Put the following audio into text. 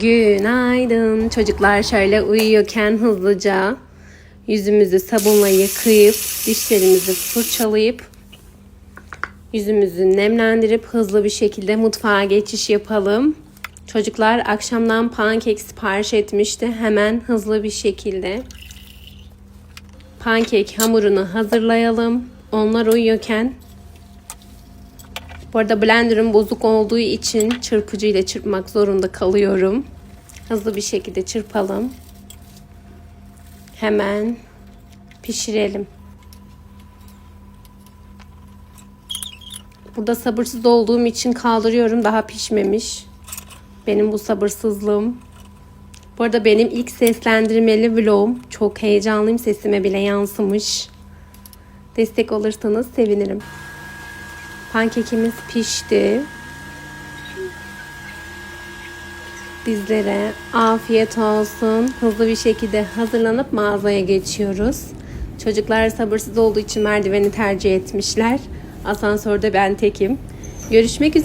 Günaydın. Çocuklar şöyle uyuyorken hızlıca yüzümüzü sabunla yıkayıp dişlerimizi fırçalayıp yüzümüzü nemlendirip hızlı bir şekilde mutfağa geçiş yapalım. Çocuklar akşamdan pankek sipariş etmişti. Hemen hızlı bir şekilde pankek hamurunu hazırlayalım. Onlar uyuyorken bu arada blenderım bozuk olduğu için çırpıcı ile çırpmak zorunda kalıyorum. Hızlı bir şekilde çırpalım. Hemen pişirelim. Burada sabırsız olduğum için kaldırıyorum. Daha pişmemiş. Benim bu sabırsızlığım. Bu arada benim ilk seslendirmeli vlogum. Çok heyecanlıyım. Sesime bile yansımış. Destek olursanız sevinirim. Pankekimiz pişti. Bizlere afiyet olsun. Hızlı bir şekilde hazırlanıp mağazaya geçiyoruz. Çocuklar sabırsız olduğu için merdiveni tercih etmişler. Asansörde ben tekim. Görüşmek üzere.